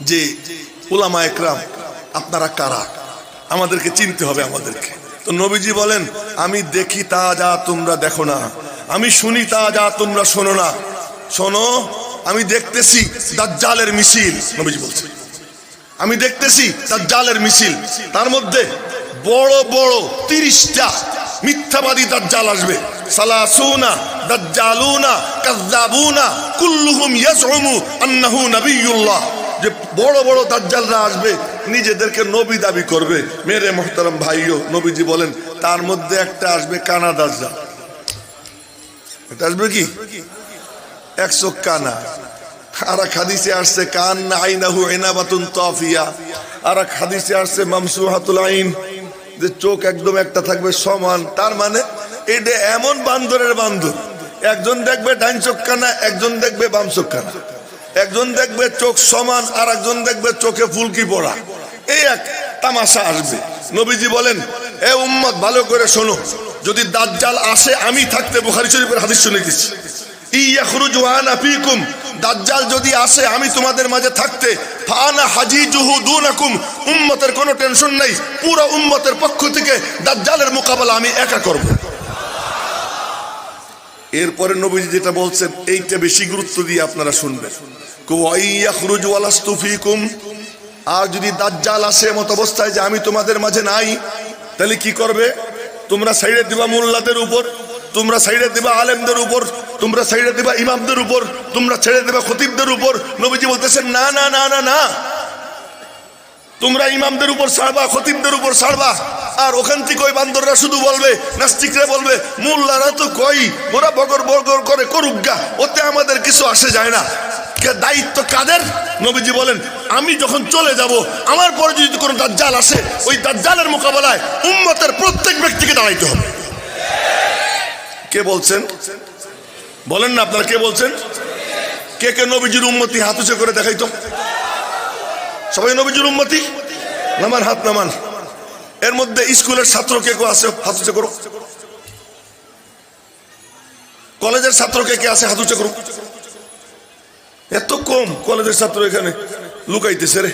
যে উলামা একরাম, আপনারা কারা? আমাদেরকে চিনতে হবে আমাদেরকে। তো নবীজি বলেন, আমি দেখি তা যা তোমরা দেখো না। আমি শুনি তা যা তোমরা শোনো না। শোনো, আমি দেখতেছি দাজ্জালের মিছিল, নবীজি বলছে। আমি দেখতেছি দাজ্জালের মিছিল। তার মধ্যে বড় বড় তিরিশটা মিথ্যাবাদী দাজ্জাল আসবে। সালাসুনা, দাজ্জালুনা কাযযাবুনা কুল্লুহুম ইয়াজউমু আন্নাহু নাবিয়্যুল্লাহ যে বড় বড় দাজ্জালরা আসবে, নিজেদেরকে নবী দাবি করবে। মেরে মোহতারাম ভাইও নবীজি বলেন, তার মধ্যে একটা আসবে কানা দাজ্জাল। এটা আসবে কি? একশো কানা। আর হাদিসে আসছে কান আইনাহু এনাবাতুন তফিয়া। আর হাদিসে আসছে, মামসুহাতুল আইন। যে চোখ একদম একটা থাকবে সমান, তার মানে এটা এমন বান্দরের বান্দর। একজন দেখবে ডাইন চোখ কানা একজন দেখবে বাম চোখ কানা একজন দেখবে চোখ সমান আর একজন দেখবে চোখে ফুলকি পড়া। এই এক তামাশা আসবে। নবীজি বলেন, এ উম্মত, ভালো করে শোনো। যদি দাজ্জাল আসে, আমি থাকতে বুখারী শরীফের হাদিস শুনে ফীকুম। দাজ্জাল যদি আসে, আমি তোমাদের মাঝে থাকতে ফানা হাজিজুহু দুনাকুম। উম্মতের কোনো টেনশন নাই। পুরো উম্মতের পক্ষ থেকে দাজ্জালের মোকাবেলা আমি একা করব। এরপরে নবীজি যেটা বলছেন, এইটা বেশি গুরুত্ব দিয়ে আপনারা শুনবেন। আর যদি দাজ্জাল আসে এমত অবস্থায় যে আমি তোমাদের মাঝে নাই, তাহলে কি করবে? তোমরা সাইডে দিবা মোল্লাদের উপর, তোমরা সাইডে দিবা আলেমদের উপর, তোমরা সাইডে দিবা ইমামদের উপর, তোমরা ছেড়ে দিবা খতিবদের উপর। নবীজি বলতেছেন, না না না না না। তোমরা ইমামদের উপর ছাড়বা, খতিবদের উপর ছাড়বা। আর ওখান থেকে ওই বান্দররা শুধু বলবে, নাস্তিকরা বলবে, মোল্লারা তো কই? ওরা বগর বগর করে করুক গা। ওতে আমাদের কিছু আসে যায় না। দায়িত্ব কাদের? নবীজি বলেন, আমি যখন চলে যাব, আমার পরে যদি কোনো দাজ্জাল আসে, ওই দাজ্জালের মোকাবেলায় উম্মতের প্রত্যেক ব্যক্তিকে দাঁড়াইতে হবে। কে বলছেন? বলেন না আপনারা কে বলছেন? কে কে নবীজির উন্মতি হাত উঁচু করে দেখাইতো? সবাই নবীজির উম্মতি? নামান, হাত নামান। এর মধ্যে স্কুলের ছাত্র কে কে আছে? হাত উঁচু করো। কলেজের ছাত্র কে কে আছে? হাত উঁচু করো। এত কম কলেজের ছাত্র এখানে লুকাইতেছে রে।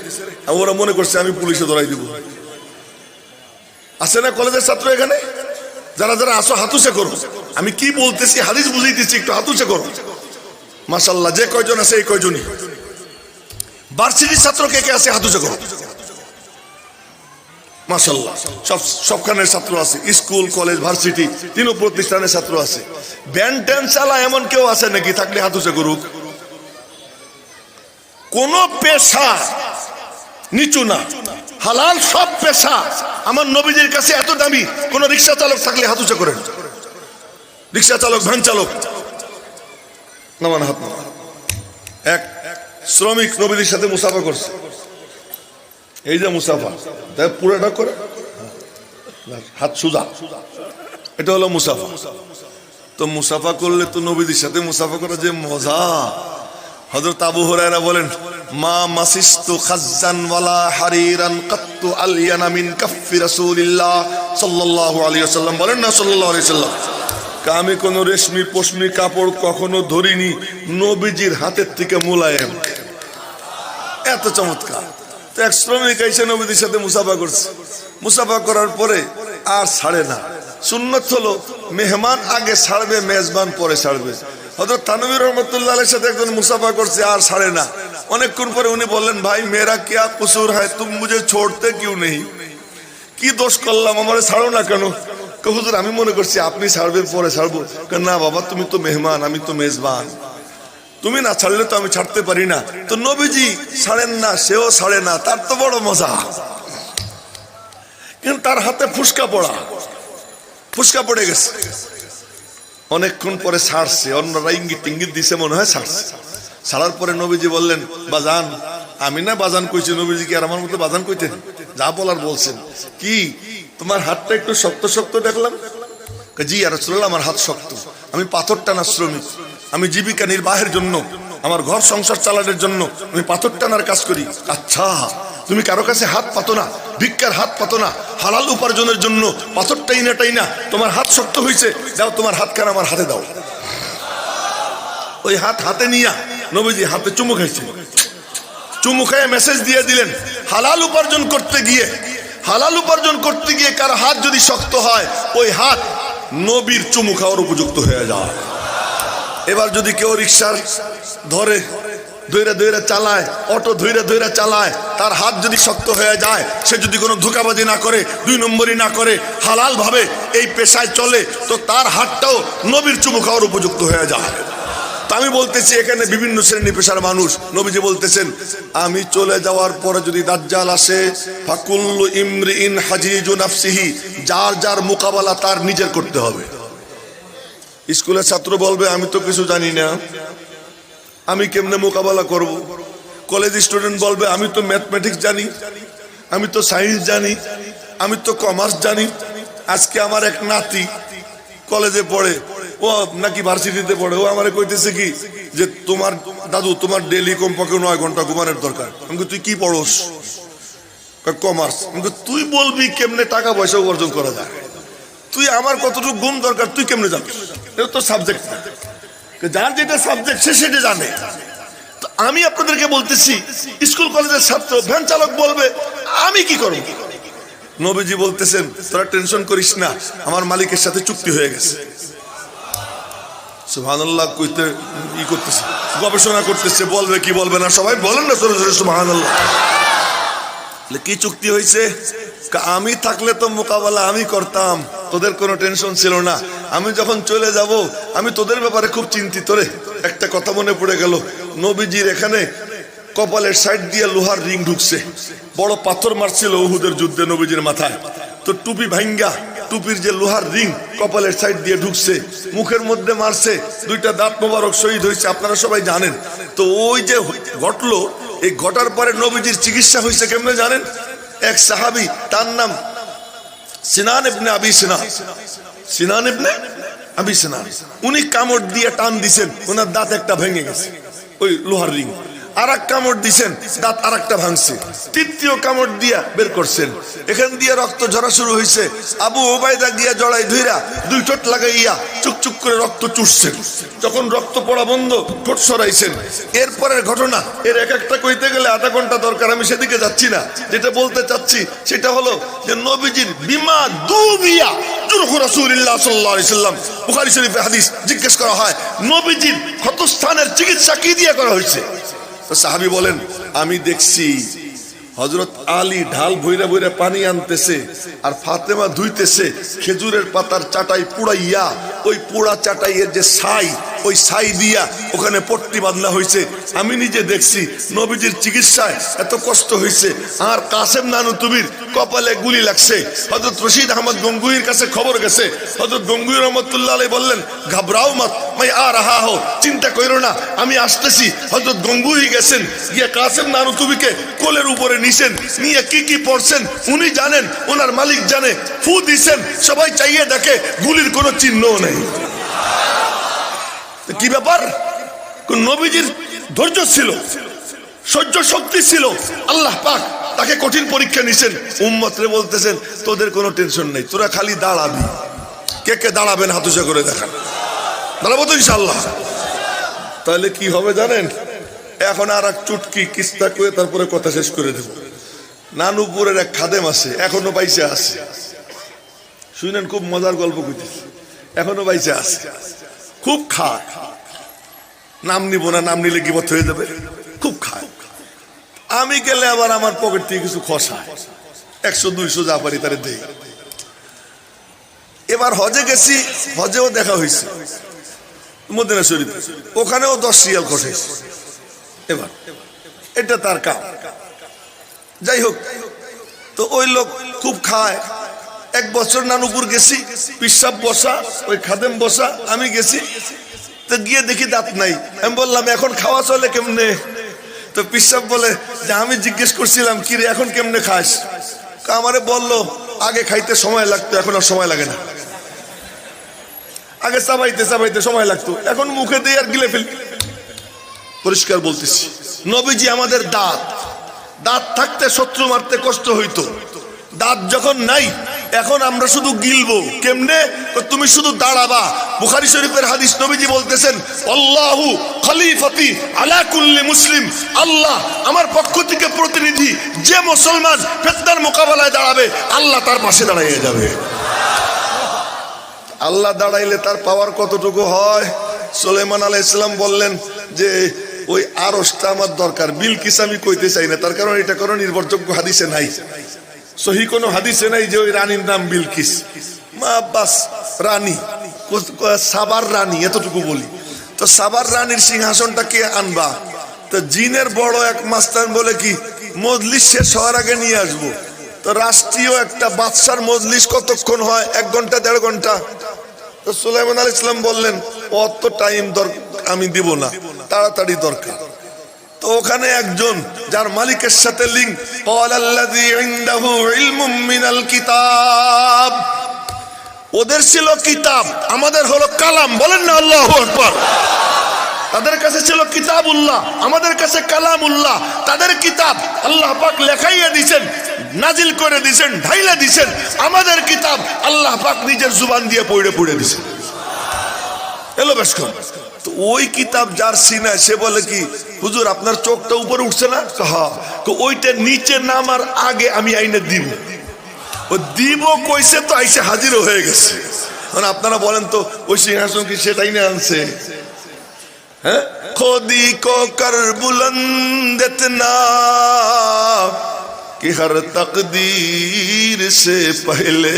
ওরা মনে করছে আমি পুলিশে ধরাই দিব। আছে না কলেজের ছাত্র এখানে? যারা যারা আসো হাতুসে করো। আমি কি বলতেছি? হাদিস বুঝাইতেছি, একটু হাতুসে করো। মাসাল্লাহ যে কয়জন আছে, এই কয়জনই। ভার্সিটির ছাত্র কে কে আছে? হাতুসে করো। মাসাল্লাহ সব সবখানের ছাত্র আছে। স্কুল, কলেজ, ভার্সিটি, তিন প্রতিষ্ঠানের ছাত্র আছে। ব্যান্ড ট্যান্ড চালা এমন কেউ আছে নাকি? থাকলে হাতুসে করুক। কোন পেশা নিচু না। হালাল সব পেশা। আমার নবীজির কাছে এত দামি। কোন রিক্সা চালক থাকলে হাত উঁচা করেন। রিক্সা চালক, ভ্যান চালক। নামান হাত। এক শ্রমিক নবীদের সাথে মুসাফা করছে। এই যে মুসাফা, তাই পুরোটা করে? হাত সুজা। এটা হলো মুসাফা। তো মুসাফা করলে তো নবীদের সাথে মুসাফা করা যে মজা। হযরত আবু হুরায়রা বলেন, মা মাসিস্তু খাজ্জান ওয়ালা হারিরান কাত্তু আলিয়ানা মিন কাফফি রাসূলিল্লাহ সাল্লাল্লাহু আলাইহি ওয়াসাল্লাম। বলেন না সাল্লাল্লাহু আলাইহি ওয়াসাল্লাম। আমি কোন রেশমি পশমি কাপড় কখনো ধরিনি, নবীজির হাতের থেকে মোলায়েম। এত চমৎকার। তো এক শ্রমিক এসে নবীদের সাথে মুসাফা করছে। মুসাফা করার পরে আর ছাড়ে না। সুন্নত হলো, মেহমান আগে ছাড়বে, মেজবান পরে ছাড়বে। হয়তো তানবির রহমতুল্লাহ সাথে একজন মুসাফা করছে, আর ছাড়ে না। অনেকক্ষণ পরে উনি বললেন, ভাই, মেয়েরা क्या কুসুর হয়? তুম মুঝে ছোড়তে কিউ নেই। কি দোষ করলাম? আমার ছাড়ো না কেন? হুজুর, আমি মনে করছি আপনি ছাড়বেন, পরে ছাড়বো। না বাবা, তুমি তো মেহমান, আমি তো মেজবান। তুমি না ছাড়লে তো আমি ছাড়তে পারি না। তো নবীজি ছাড়েন না, সেও ছাড়ে না, তার তো বড় মজা। কিন্তু তার হাতে ফুসকা পড়া। ফুসকা পড়ে গেছে। অনেকক্ষণ পরে ছাড়ছে, অন্যরা ইঙ্গিত টিঙ্গিত দিছে, মনে হয় ছাড়ছে। ছাড়ার পরে নবীজি বললেন, বাজান, আমি না বাজান কইছি, নবীজি কি আর আমার মতো বাজান কইতেন? যা বলার বলছেন। কি? তোমার হাতটা একটু শক্ত শক্ত দেখলাম? জি, আর আমার হাত শক্ত। আমি পাথর টানার শ্রমিক। আমি জীবিকা নির্বাহের জন্য, আমার ঘর সংসার চালানোর জন্য আমি পাথর টানার কাজ করি। আচ্ছা তুমি কারও কাছে হাত পাতো না, ভিক্ষার হাত পাতো না, হালাল উপার্জনের জন্য পাথর টাইনা টাইনা তোমার হাত শক্ত হয়েছে যাও তোমার হাত কান আমার হাতে দাও। ওই হাত হাতে নিয়া নবীজি হাতে চুমু খাইছে চুমু খেয়ে মেসেজ দিয়ে দিলেন, হালাল উপার্জন করতে গিয়ে, হালাল উপার্জন করতে গিয়ে কার হাত যদি শক্ত হয়, ওই হাত নবীর চুমু খাওয়ার উপযুক্ত হয়ে যায়। এবার যদি কেউ রিক্সার ধরে ধৈরে ধৈরে চালায়, অটো ধৈরে ধৈরে চালায়, তার হাত যদি শক্ত হয়ে যায়, সে যদি কোনো ধোকাবাজি না করে, দুই নম্বরই না করে হালাল ভাবে এই পেশায় চলে, তো তার হাতটাও নবীর চুমু খাওয়ার উপযুক্ত হয়ে যায়। তা আমি বলতেছি, এখানে বিভিন্ন শ্রেণি পেশার মানুষ, নবীজি বলতেছেন, আমি চলে যাওয়ার পরে যদি দাজ্জাল আসে, ফাকুল্লু ইমরিন হাজিজু নাফসিহি, যার যার মোকাবেলা তার নিজের করতে হবে। স্কুলের ছাত্র বলবে, আমি তো কিছু জানি না। আমি কেমনে মোকাবেলা করব। কলেজ স্টুডেন্ট বলবে, আমি তো ম্যাথমেটিক্স জানি, আমি তো সায়েন্স জানি, আমি তো কমার্স জানি। আজকে আমার এক নাতি কলেজে পড়ে, ও নাকি ভার্সিটিতে পড়ে, ও আমারে কইতেছে কি যে, তোমার দাদু, তোমার ডেলি কমপক্ষে নয় ঘণ্টা ঘুমানোর দরকার। আমি তুই কি পড়োস? কমার্স। আমি তুই বলবি কেমনে টাকা পয়সা উপার্জন করা যায়? তুই আমার কতটুকু ঘুম দরকার, তুই কেমনে জানিস এটা তো সাবজেক্ট যার যেটা সাবজেক্ট সে সেটা জানে। তো আমি আপনাদেরকে বলতেছি, স্কুল কলেজের ছাত্র, ভ্যান চালক বলবে, আমি কি করব? নবীজি বলতেছেন, তোরা টেনশন করিস না, আমার মালিকের সাথে চুক্তি হয়ে গেছে। সুবহানাল্লাহ কইতে ই করতেছে, গবেষণা করতেছে, বলবে কি বলবে না সবাই বলেন না সরে সরে সুবহানাল্লাহ। কি চুক্তি হয়েছে? আমি থাকলে তো মোকাবেলা আমি করতাম, তোদের কোনো টেনশন ছিল না। আমি যখন চলে যাব, আমি তোদের ব্যাপারে খুব চিন্তিত রে। একটা কথা মনে পড়ে গেল। নবীজির এখানে কপালের সাইড দিয়ে লোহার রিং ঢুকছে। বড় পাথর মারছিল উহুদের যুদ্ধে নবীজির মাথায়। তো টুপি ভাঙ্গা টুপির যে লোহার রিং কপালের সাইড দিয়ে ঢুকছে, মুখের মধ্যে মারছে, দুইটা দাঁত মোবারক শহীদ হয়েছে, আপনারা সবাই জানেন। তো ওই যে ঘটলো, এই ঘটার পরে নবীজির চিকিৎসা হয়েছে কেমনে জানেন? এক সাহাবি, তার নাম সিনান ইবনে আবি সিনা সিনান ইবনে আবি সিনান। উনি কামড় দিয়ে টান দিছেন, ওনার দাঁত একটা ভেঙে গেছে। ওই লোহার রিং। আর এক কামড় দিছেন, দাঁত ভাঙছে। তৃতীয় কামড় দিয়া বের করছেন। এখান দিয়ে রক্ত শুরু আবু ওবায়দা ধইরা দুই লাগাইয়া করে রক্ত যখন রক্ত পড়া বন্ধ, ঠোঁট সরাইছেন। এরপরের ঘটনা, এর এক একটা কইতে গেলে আধা ঘণ্টা দরকার, আমি সেদিকে যাচ্ছি না। যেটা বলতে চাচ্ছি, সেটা হলো যে নবীজির বিমা দুবিয়া জিজ্ঞেস করা হয়, নবীজির ক্ষতস্থানের চিকিৎসা কি দিয়ে করা হয়েছে? সাহাবী বলেন, আমি দেখছি হজরত আলী ঢাল ভৈরা ভৈরা পানি আনতেছে আর ফাতেমা ধুইতেছে, খেজুরের পাতার চাটাই পুড়াইয়া ওই পোড়া চাটাইয়ের যে ছাই, ওই ছাই দিয়া ওখানে পট্টি বাঁধনা হয়েছে আমি নিজে দেখছি, নবীজির চিকিৎসায় এত কষ্ট হয়েছে আর কাসেম নানু তুবির কপালে গুলি লাগছে। হজরত রশিদ আহমদ গঙ্গুহির কাছে খবর গেছে। হজরত গঙ্গুহি রহমতুল্লাহ আলাই বললেন ঘাবরাও মত, মাই আর রাহা হো, চিন্তা করো না, আমি আসতেছি। হজরত গঙ্গুই গেছেন, গিয়ে কাসেম নানু তুবিকে কোলের উপরে নিছেন, নিয়ে কি কি পড়ছেন উনি জানেন ওনার মালিক জানে, ফু দিছেন, সবাই চাইয়ে দেখে, গুলির কোনো চিহ্নও নেই। কি ব্যাপার? নবীজির ধৈর্য ছিল? সহ্য শক্তি ছিল? আল্লাহ পাক তাকে কঠিন পরীক্ষা নিছেন। উম্মতরে বলতেছেন, তোদের কোনো টেনশন নেই, তোরা খালি দাঁড়াবি। কে কে দাঁড়াবেন হাতুসা করে দেখান। দাঁড়াবো তো ইনশাল্লাহ তাহলে কি হবে জানেন? এখন আর এক চুটকি, কিস্তা করে তারপরে কথা শেষ করে দেব। নানুপুরের এক খাদেম আছে, এখনও পাইছে আছে। শুনেন, খুব মজার গল্প করতেছি এখনও পাইছে আছে। খুব খায়। নাম নিব না, নাম নিলে গিবত হয়ে যাবে। খুব খায়। আমি গেলে আবার আমার পকেট থেকে কিছু খসায়। একশো, দুইশো যা পারি তারে দেই। এবার হজে গেছি, হজেও দেখা হয়েছে। মদিনা শরীফ। ওখানেও দশ শিয়াল খসাইছে এবার, এটা তার কাম। যাই হোক, তো ওই লোক খুব খায়। এক বছর নানুপুর গেছি, পিসাব বসা, ওই খাদেম বসা, আমি গেছি। তো গিয়ে দেখি দাঁত নাই। আমি বললাম, এখন খাওয়া চলে কেমনে? তো পিসাব বলে, যে আমি জিজ্ঞেস করছিলাম, কি রে, এখন কেমনে খাস? আমারে বলল, আগে খাইতে সময় লাগতো, এখন আর সময় লাগে না। আগে চাবাইতে চাবাইতে সময় লাগতো। এখন মুখে দিয়ে আর গিলে ফেলি। পরিষ্কার বলতেছি, নবীজি আমাদের দাঁত। দাঁত থাকতে শত্রু মারতে কষ্ট হইতো। দাঁত যখন নাই এখন আমরা শুধু গিলবো। কেমনে? তুমি শুধু দাঁড়াবা। বুখারি শরীফের হাদিস নবীজি বলতেছেন, আল্লাহু খলিফতি আলা কুল্লি মুসলিম। আল্লাহ আমার পক্ষ থেকে প্রতিনিধি যে মুসলমান ফেতনার মোকাবেলায় দাঁড়াবে, আল্লাহ তার পাশে দাঁড়িয়ে যাবে। আল্লাহ দাঁড়াইলে তার পাওয়ার কতটুকু হয়? সোলেমান আলাহ ইসলাম বললেন যে, ওই আরসটা আমার দরকার। বিলকিস আমি কইতে চাই না। তার কারণ এটা কোনো নির্ভরযোগ্য হাদিসে নাই। সহি কোনো হাদিসে নাই যে ওই রানীর নাম বিলকিস। মা বাস রানী সাবার রানী, এতটুকু বলি। তো সাবার রানীর সিংহাসনটা কে আনবা? তো জিনের বড় এক মাস্তান বলে কি, মজলিস শেষ হওয়ার আগে নিয়ে আসব। তো রাষ্ট্রীয় একটা বাদশার মজলিস কতক্ষণ হয়? এক ঘণ্টা, দেড় ঘণ্টা? তো সুলাইমান আল ইসলাম বললেন, অত টাইম আমি দিব না। তাড়াতাড়ি দরকার। তো ওখানে একজন, যার মালিকের সাথে লিঙ্ক কিতাব। ওদের ছিল কিতাব, আমাদের হলো কালাম, বলেন না আল্লাহ আকবার। তাদের কাছে ছিল কিতাব উল্লাহ আমাদের কাছে কালাম উল্লাহ তাদের কিতাব আল্লাহ পাক লেখাইয়া দিছেন, নাজিল করে দিছেন, ঢাইলা দিছেন, আমাদের কিতাব আল্লাহ পাক নিজের জুবান দিয়ে পড়ে পড়ে দিছেন। এলো বেশ কম তো ওই কিতাব যার সিনায় সে বলে কি হুজুর আপনার চোখটা উপরে উঠছে না হ্যাঁ তো ওইটা নিচে নামার আগে আমি আইনে দিব ও দিব কইছে তো আইসে হাজিরও হয়ে গেছে মানে আপনারা বলেন তো ওই সিংহাসন কি সেটাই না আনছে हैं? खोदी को कर बुलंद इतना कि हर तकदीर से पहले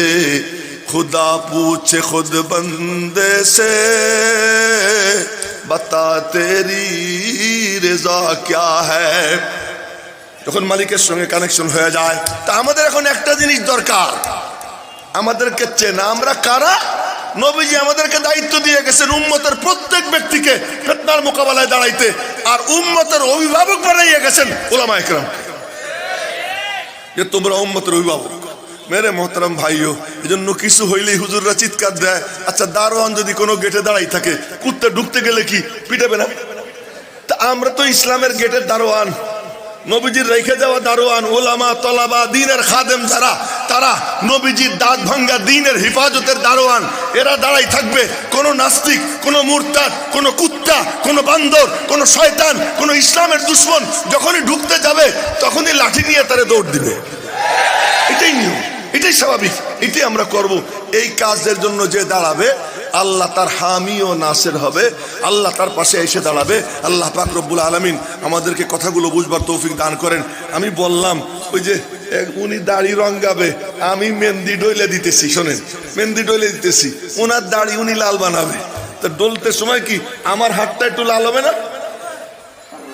خدا پوچھے خود بندے سے بتا تیری রেজা کیا ہے যখন মালিকের সঙ্গে কানেকশন হয়ে যায়, তা আমাদের এখন একটা জিনিস দরকার। আমাদেরকে চেনা, আমরা কারা? নবীজি আমাদেরকে দায়িত্ব দিয়ে গেছেন উম্মতের প্রত্যেক ব্যক্তিকে ফেতনার মোকাবেলায় দাঁড়াইতে, আর উম্মতের অভিভাবক বানাইয়া গেছেন ওলামা একরাম যে তোমরা উম্মতের অভিভাবক। মেরে মোহতারাম ভাইও এই জন্য কিছু হইলেই হুজুররা চিৎকার দেয়। আচ্ছা দারোয়ান যদি কোনো গেটে দাঁড়াই থাকে, কুত্তে ঢুকতে গেলে কি পিটাবে না? তা আমরা তো ইসলামের গেটের দারোয়ান। নবীজির রেখে যাওয়া দারোয়ান, ওলামা, তলাবা, দিনের খাদেম যারা, তারা নবীজির দাঁত ভাঙ্গা দিনের হেফাজতের দারোয়ান। এরা দাঁড়াই থাকবে, কোনো নাস্তিক, কোনো মুরতাদ, কোনো কুত্তা, কোনো বান্দর, কোনো শয়তান, কোনো ইসলামের দুশ্মন যখনই ঢুকতে যাবে, তখনই লাঠি নিয়ে তারে দৌড় দিবে। এটাই নিয়ম। এটাই স্বাভাবিক। এটাই আমরা করব। এই কাজের জন্য যে দাঁড়াবে, আল্লাহ তার হামি ও নাসের হবে। আল্লাহ তার পাশে এসে দাঁড়াবে। আল্লাহ পাক রব্বুল আলমিন আমাদেরকে কথাগুলো বুঝবার তৌফিক দান করেন। আমি বললাম, ওই যে উনি দাড়ি রঙ্গাবে, আমি মেহেন্দি ডইলে দিতেছি, শোনেন, মেহেন্দি ডইলে দিতেছি। ওনার দাড়ি উনি লাল বানাবে। তা ডলতে সময় কি আমার হাতটা একটু লাল হবে না?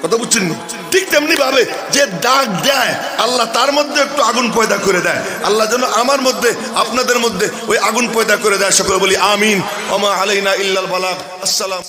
কথা বুঝছেন নি? ঠিক তেমনি ভাবে যে ডাক দেয়, আল্লাহ তার মধ্যে একটু আগুন পয়দা করে দেয়। আল্লাহ যেন আমার মধ্যে, আপনাদের মধ্যে ওই আগুন পয়দা করে দেয়। সকলে বলি, আমিন। আলাইনা ইল্লাল বালাক আসসালাম।